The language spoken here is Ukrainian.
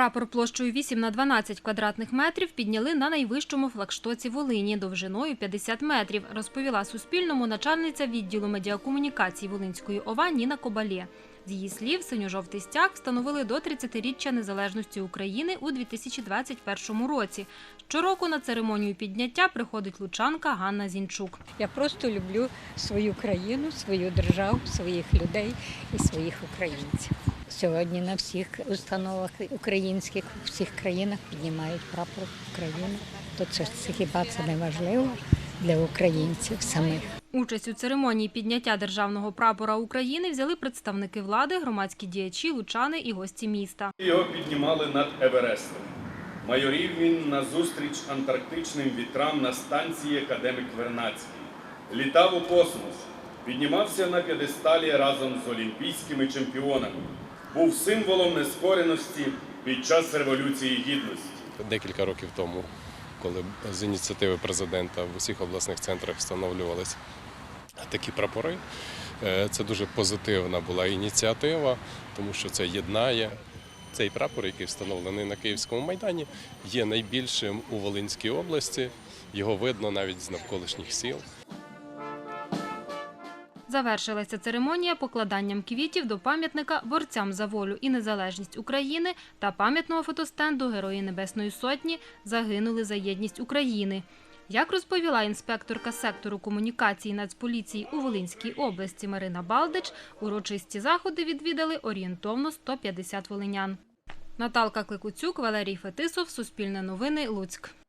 прапор площею 8 на 12 квадратних метрів підняли на найвищому флагштоці Волині довжиною 50 метрів, розповіла Суспільному начальниця відділу медіакомунікацій Волинської ОВА Ніна Кобалє. З її слів, синьо-жовтий стяг встановили до 30-річчя незалежності України у 2021 році. Щороку на церемонію підняття приходить лучанка Ганна Зінчук. Я просто люблю свою країну, свою державу, своїх людей і своїх українців. Сьогодні на всіх установах українських у всіх країнах піднімають прапор України. То це, це хіба це не важливо для українців самих. Участь у церемонії підняття державного прапора України взяли представники влади, громадські діячі, лучани і гості міста. Його піднімали над Еверестом. Майорів він назустріч антарктичним вітрам на станції Академік Вернацький. Літав у космос, піднімався на п'єдесталі разом з олімпійськими чемпіонами. Був символом нескореності під час Революції Гідності. Декілька років тому, коли з ініціативи президента в усіх обласних центрах встановлювалися такі прапори. е, Це дуже позитивна була ініціатива, тому що це єднає. Цей прапор, який встановлений на Київському майдані, є найбільшим у Волинській області. Його видно навіть з навколишніх сіл. Завершилася церемонія покладанням квітів до пам'ятника борцям за волю і незалежність України та пам'ятного фотостенду Герої Небесної Сотні загинули за єдність України. Як розповіла інспекторка сектору комунікації Нацполіції у Волинській області Марина Балдич, урочисті заходи відвідали орієнтовно 150 волинян. Наталка Кликуцюк, Валерій Фетисов, Суспільне новини, Луцьк.